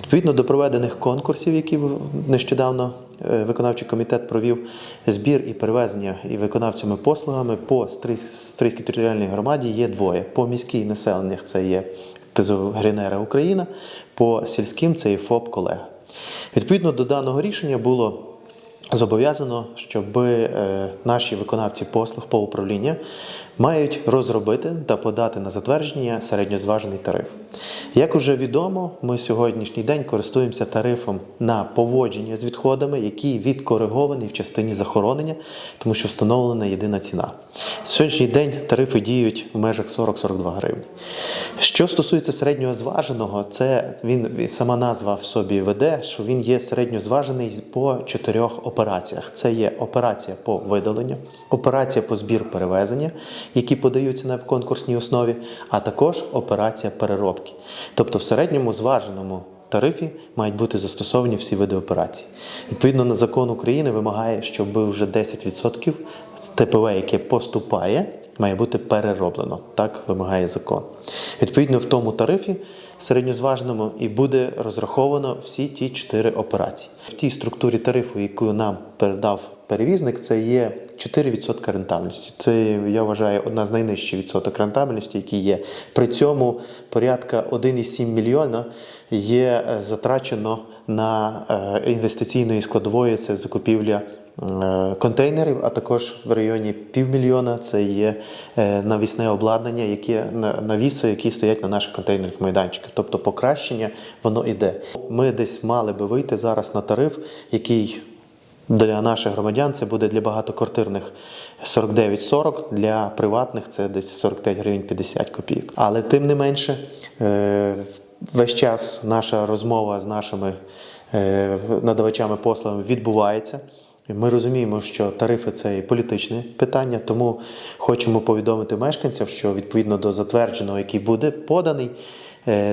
Відповідно до проведених конкурсів, які нещодавно е, виконавчий комітет провів, збір і перевезення і виконавцями послугами по Стрийській територіальній громаді є двоє. По міській населеннях це є ТЗО Грінера Україна, по сільським це є ФОП Колега. Відповідно до даного рішення було зобов'язано, щоб е, наші виконавці послуг по управлінню мають розробити та подати на затвердження середньозважений тариф. Як уже відомо, ми сьогоднішній день користуємося тарифом на поводження з відходами, який відкоригований в частині захоронення, тому що встановлена єдина ціна. Сьогоднішній день тарифи діють в межах 40-42 гривні. Що стосується середнього зваженого, це він сама назва в собі веде, що він є середньозважений по чотирьох операціях. Це є операція по видаленню, операція по збір перевезення, які подаються на конкурсній основі, а також операція переробки. Тобто в середньому зваженому тарифі мають бути застосовані всі види операцій. Відповідно на закон України вимагає, щоб вже 10% з ТПВ, яке поступає, має бути перероблено. Так вимагає закон. Відповідно, в тому тарифі середньозваженому і буде розраховано всі ті чотири операції. В тій структурі тарифу, яку нам передав перевізник, це є 4% рентабельності. Це я вважаю одна з найнижчих відсоток рентабельності, які є. При цьому порядка 1,7 мільйона є е, затрачено на е, інвестиційної складової це закупівля. Е, Контейнерів, а також в районі півмільйона це є е, навісне обладнання, на- навіси, які стоять на наших контейнерних майданчиках. Тобто покращення воно йде. Ми десь мали би вийти зараз на тариф, який для наших громадян це буде для багатоквартирних 49,40, для приватних це десь 45 гривень 50 копійок. Але тим не менше, е, весь час наша розмова з нашими надавачами послугами відбувається. Ми розуміємо, що тарифи це і політичне питання, тому хочемо повідомити мешканцям, що відповідно до затвердженого, який буде поданий,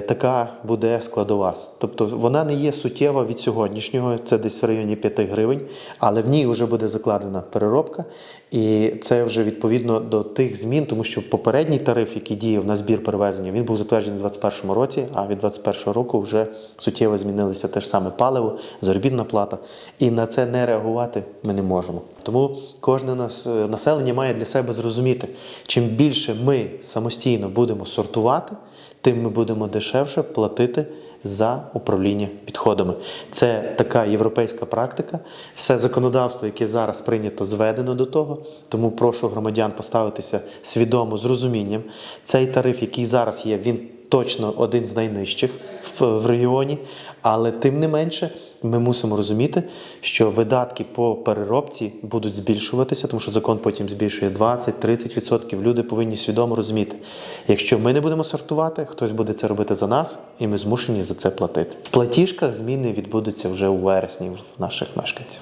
така буде складова. Тобто вона не є суттєва від сьогоднішнього, це десь в районі 5 гривень, але в ній вже буде закладена переробка, і це вже відповідно до тих змін, тому що попередній тариф, який діяв на збір перевезення, він був затверджений у 2021 році, а від 2021 року вже суттєво змінилися те ж саме паливо, заробітна плата. І на це не реагувати ми не можемо. Тому кожне е, населення має для себе зрозуміти, чим більше ми самостійно будемо сортувати, тим ми будемо дешевше платити за управління відходами. Це така європейська практика. Все законодавство, яке зараз прийнято, зведено до того. Тому прошу громадян поставитися свідомо з розумінням. Цей тариф, який зараз є, він точно один з найнижчих в, регіоні, але тим не менше. Ми мусимо розуміти, що видатки по переробці будуть збільшуватися, тому що закон потім збільшує 20-30%. Люди повинні свідомо розуміти, якщо ми не будемо сортувати, хтось буде це робити за нас, і ми змушені за це платити. В платіжках зміни відбудуться вже у вересні в наших мешканців.